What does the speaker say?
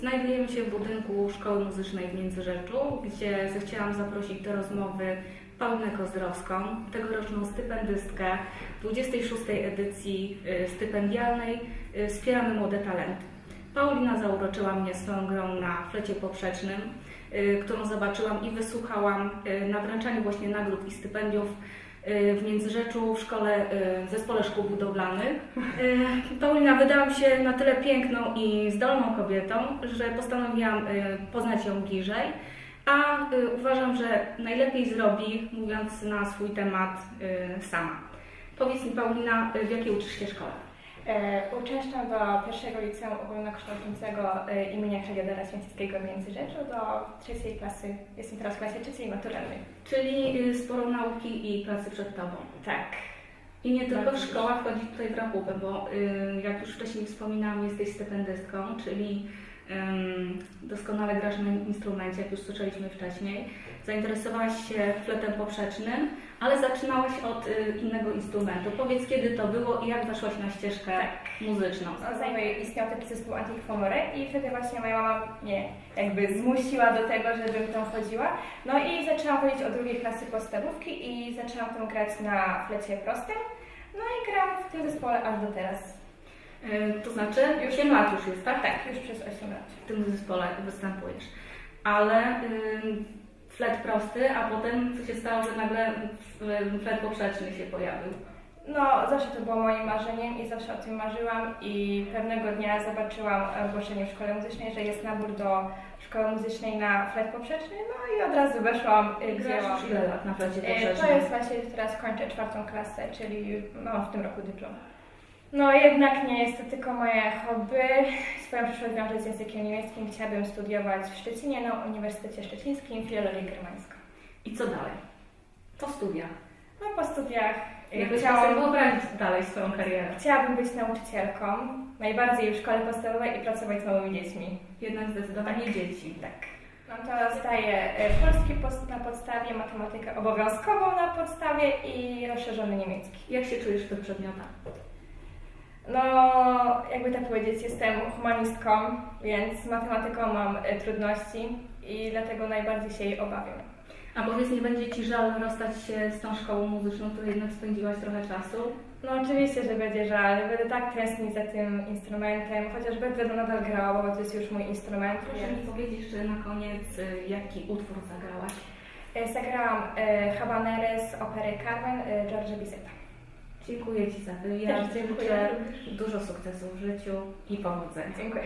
Znajdujemy się w budynku Szkoły Muzycznej w Międzyrzeczu, gdzie zechciałam zaprosić do rozmowy Paulinę Kozrowską, tegoroczną stypendystkę 26. edycji y, stypendialnej y, Wspieramy Młode Talenty. Paulina zauroczyła mnie swoją grą na flecie poprzecznym, y, którą zobaczyłam i wysłuchałam na wręczaniu właśnie nagród i stypendiów w Międzyrzeczu w szkole, y, w zespole szkół budowlanych. Y, Paulina wydała mi się na tyle piękną i zdolną kobietą, że postanowiłam y, poznać ją bliżej, a y, uważam, że najlepiej zrobi, mówiąc na swój temat, y, sama. Powiedz mi Paulina, y, w jakiej uczysz się szkole? E, Uczęszczam do pierwszego liceum ogólnokształcącego e, imienia Kaliodora Święcickiego w Międzyrzeczu do trzeciej klasy. Jestem teraz w klasie trzeciej maturalnej. Czyli y, sporo nauki i pracy przed Tobą. Tak. I nie tylko Bardzo szkoła wchodzi tutaj w rachubę, bo y, jak już wcześniej wspominałam, jesteś stypendystką, czyli doskonale grasz na instrumencie, jak już słyszeliśmy wcześniej. Zainteresowałaś się fletem poprzecznym, ale zaczynałaś od y, innego instrumentu. Powiedz, kiedy to było i jak weszłaś na ścieżkę muzyczną? No, zanim istniał taki zespół Antiquomory i wtedy właśnie moja mama mnie jakby zmusiła do tego, żebym tam chodziła. No i zaczęłam chodzić od drugiej klasy podstawówki i zaczęłam tam grać na flecie prostym. No i gram w tym zespole aż do teraz. Y, to znaczy, już 8 lat już jest, tak? Tak, już przez 8 lat. w tym zespole występujesz. Ale flet prosty, a potem co się stało, że nagle flet poprzeczny się pojawił. No, zawsze to było moim marzeniem i zawsze o tym marzyłam i pewnego dnia zobaczyłam ogłoszenie w szkole muzycznej, że jest nabór do szkoły muzycznej na flet poprzeczny, no i od razu weszłam, y, wzięłam. Ile lat na flecie E, To poprzecznym? jest właśnie, teraz kończę czwartą klasę, czyli mam w tym roku dyplom. No jednak nie jest to tylko moje hobby. Swoją przyszłość wiążę z językiem niemieckim. Chciałabym studiować w Szczecinie na Uniwersytecie Szczecińskim filologię germańską. I co dalej? Po studiach. No po studiach y, Jakbyś chciałam... wyobrazić dalej swoją karierę. Chciałabym być nauczycielką, najbardziej w szkole podstawowej i pracować z małymi dziećmi. Jednak zdecydowanie dzieci. Tak. No to zdaję e, polski na podstawie, matematykę obowiązkową na podstawie i rozszerzony niemiecki. Jak się czujesz w tych przedmiotach? No, jakby tak powiedzieć, jestem humanistką, więc z matematyką mam e, trudności i dlatego najbardziej się jej obawiam. A powiedz, nie będzie Ci żal rozstać się z tą szkołą muzyczną, której jednak spędziłaś trochę czasu? No oczywiście, że będzie żal, będę tak tęsknić za tym instrumentem, chociaż będę nadal grała, bo to jest już mój instrument. Proszę mi powiedzieć jeszcze na koniec, y, jaki utwór zagrałaś? E, Zagrałam e, Habanery z opery Carmen e, George'a Bizeta. Dziękuję Ci za wywiad. Dziękuję. Życzę dużo sukcesów w życiu i powodzenia. Dziękuję.